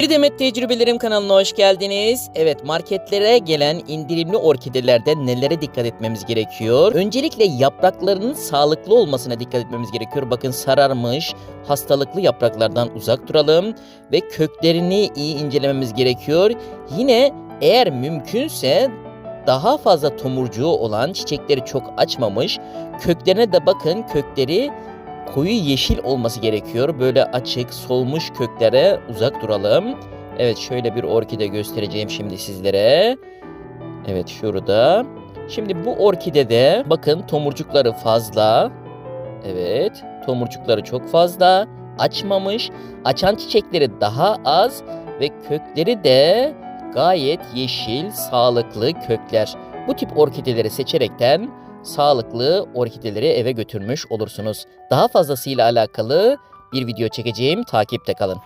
Bir Demet Tecrübelerim kanalına hoş geldiniz. Evet marketlere gelen indirimli orkidelerde nelere dikkat etmemiz gerekiyor? Öncelikle yapraklarının sağlıklı olmasına dikkat etmemiz gerekiyor. Bakın sararmış, hastalıklı yapraklardan uzak duralım ve köklerini iyi incelememiz gerekiyor. Yine eğer mümkünse daha fazla tomurcuğu olan çiçekleri çok açmamış köklerine de bakın kökleri koyu yeşil olması gerekiyor. Böyle açık, solmuş köklere uzak duralım. Evet şöyle bir orkide göstereceğim şimdi sizlere. Evet şurada. Şimdi bu orkidede bakın tomurcukları fazla. Evet tomurcukları çok fazla. Açmamış. Açan çiçekleri daha az ve kökleri de gayet yeşil, sağlıklı kökler. Bu tip orkideleri seçerekten sağlıklı orkideleri eve götürmüş olursunuz. Daha fazlasıyla alakalı bir video çekeceğim. Takipte kalın.